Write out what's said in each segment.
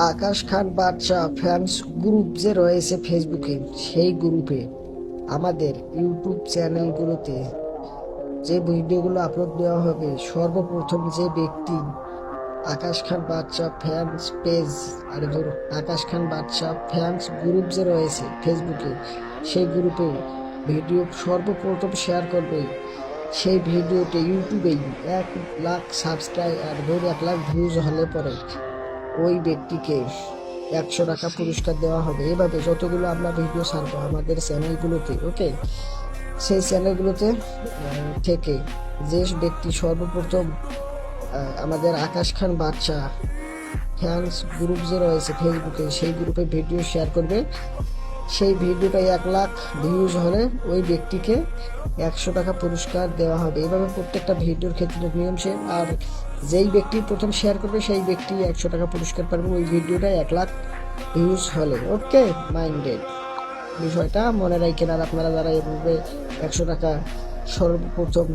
আকাশ খান বাদশাহ fans group যে রয়েছে ফেসবুকে, সেই গ্রুপে আমাদের ইউটিউব চ্যানেলগুলোতে যে ভিডিওগুলো আপলোড দেওয়া হবে, সর্বপ্রথম যে ব্যক্তি আকাশ খান বাদশাহ ফ্যান্স পেজ আর আকাশ খান বাদশাহ ফ্যান্স গ্রুপ যে রয়েছে ফেসবুকে, সেই গ্রুপে ভিডিও সর্বপ্রথম শেয়ার করবে। সেই ভিডিওতে ইউটিউবেই এক লাখ সাবস্ক্রাইব আর ধর এক লাখ ভিউজ হলে পরে ওই ব্যক্তিকে একশো টাকা পুরস্কার দেওয়া হবে। এভাবে যতগুলো আমরা ভিডিও ছাড়বো আমাদের চ্যানেলগুলোতে ওকে সেই চ্যানেলগুলোতে থেকে যে ব্যক্তি সর্বপ্রথম আমাদের আকাশ খান বাদশাহ ফ্যান্স গ্রুপ যে রয়েছে ফেসবুকে সেই গ্রুপে ভিডিও শেয়ার করবে। সেই ভিডিওটা এক লাখ ভিউজ হলে ওই ব্যক্তিকে একশো টাকা পুরস্কার দেওয়া হবে। এভাবে প্রত্যেকটা ভিডিওর ক্ষেত্রে নিয়ম সে আর যেই ব্যক্তি প্রথম শেয়ার করবে, সেই ব্যক্তি একশো টাকা পুরস্কার পাবে। ওই ভিডিওটা এক লাখ ভিউজ হলে। ওকে মাইন্ডেড বিষয়টা মনে রাখেন, আর আপনারা যারা এভাবে একশো টাকা সর্বপ্রথম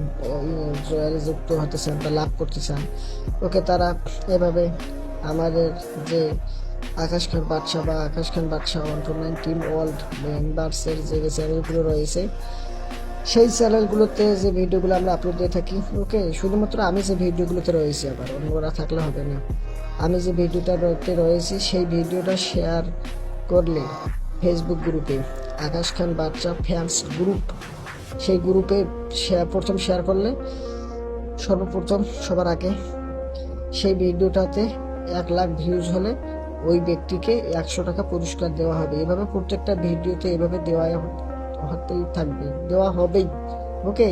যুক্ত হতে চান বা লাভ করতে চান, ওকে তারা এভাবে আমাদের যে আকাশ খান বাদশা বা Akash Khan Badsha one two nine team world মেম্বার্সের যে চ্যানেলগুলো রয়েছে, সেই চ্যানেলগুলোতে যে ভিডিওগুলো আমরা আপলোড দিয়ে থাকি ওকে শুধুমাত্র আমি যে ভিডিওগুলোতে রয়েছি আবার অন্যরা থাকলে হবে না। আমি যে ভিডিওটা রয়েছি, সেই ভিডিওটা শেয়ার করলে ফেসবুক গ্রুপে আকাশ খান বাচ্চা ফ্যান্স গ্রুপ সেই গ্রুপে শেয়ার প্রথম শেয়ার করলে সর্বপ্রথম সবার আগে সেই ভিডিওটাতে এক লাখ ভিউজ হলে ওই ব্যক্তিকে একশো টাকা পুরস্কার দেওয়া হবে। এভাবে প্রত্যেকটা ভিডিওতে এভাবে দেওয়া হতেই থাকবে। দেওয়া হবেই। ওকে?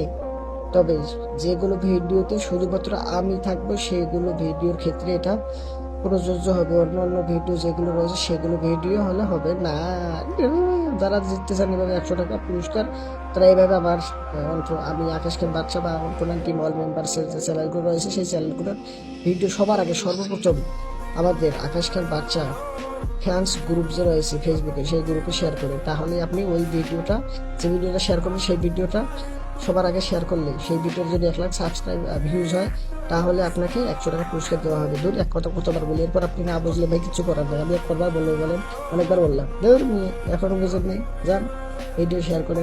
তবে যেগুলো ভিডিওতে শুধুমাত্র আমি থাকব, সেগুলো ভিডিওর ক্ষেত্রে এটা প্রযোজ্য হবে। অন্য অন্য ভিডিও যেগুলো রয়েছে, সেগুলো ভিডিও হলে হবে না। যারা জিততে চান এভাবে একশো টাকা পুরস্কার, তারা এইভাবে আমার আমি আকাশকে বাচ্চা বা অল্পনান টিম অল মেম্বার্সের যে চ্যানেলগুলো রয়েছে, সেই চ্যানেলগুলোর ভিডিও সবার আগে সর্বপ্রথম আমাদের আকাশখান বাচ্চা ফ্যান্স গ্রুপ যে রয়েছে ফেসবুকে সেই গ্রুপে শেয়ার করে। তাহলে আপনি ওই ভিডিওটা, যে ভিডিওটা শেয়ার করবেন সেই ভিডিওটা সবার আগে শেয়ার করলে। সেই ভিডিওর যদি এক লাখ সাবস্ক্রাইব ভিউজ হয়, তাহলে আপনাকে একশো টাকা পুরস্কার দেওয়া হবে। দূর এক কথা কতবার বলি, এরপর আপনি না বুঝলে ভাই, কিছু করার নেই। আমি একবার বললে বলেন, অনেকবার বললাম। ধর এখনও বুঝেন নেই। যান ভিডিও শেয়ার করে।